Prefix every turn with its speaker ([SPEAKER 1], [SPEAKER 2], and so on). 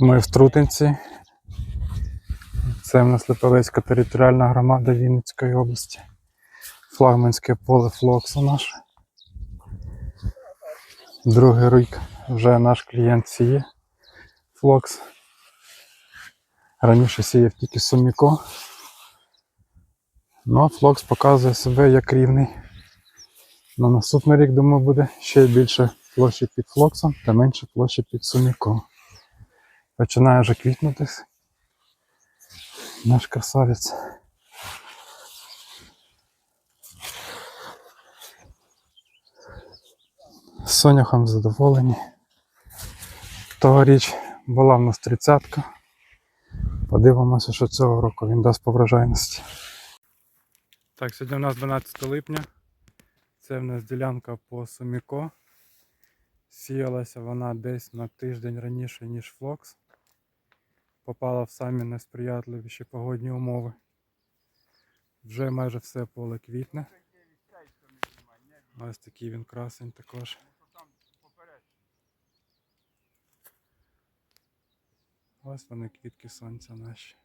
[SPEAKER 1] Ми в Трутинці. Це в нас Липовецька територіальна громада Вінницької області. Флагманське поле Флоксу наше. Другий рік вже наш клієнт сіє Флокс. Раніше сіяв тільки Суміко. Ну а Флокс показує себе як рівний. На наступний рік, думаю, буде ще більше площі під Флоксом та менше площі під Суміко. Починає вже квітнути наш красавець. Соняхом задоволені. Тогоріч була в нас тридцятка. Подивимося, що цього року він дасть по врожайності. Так, сьогодні у нас 12 липня. Це в нас ділянка по Суміко. Сіялася вона десь на тиждень раніше, ніж Флокс. Попала в самі несприятливіші погодні умови. Вже майже все поле квітне. Ось такий він красень також. Ось вони квітки сонця наші.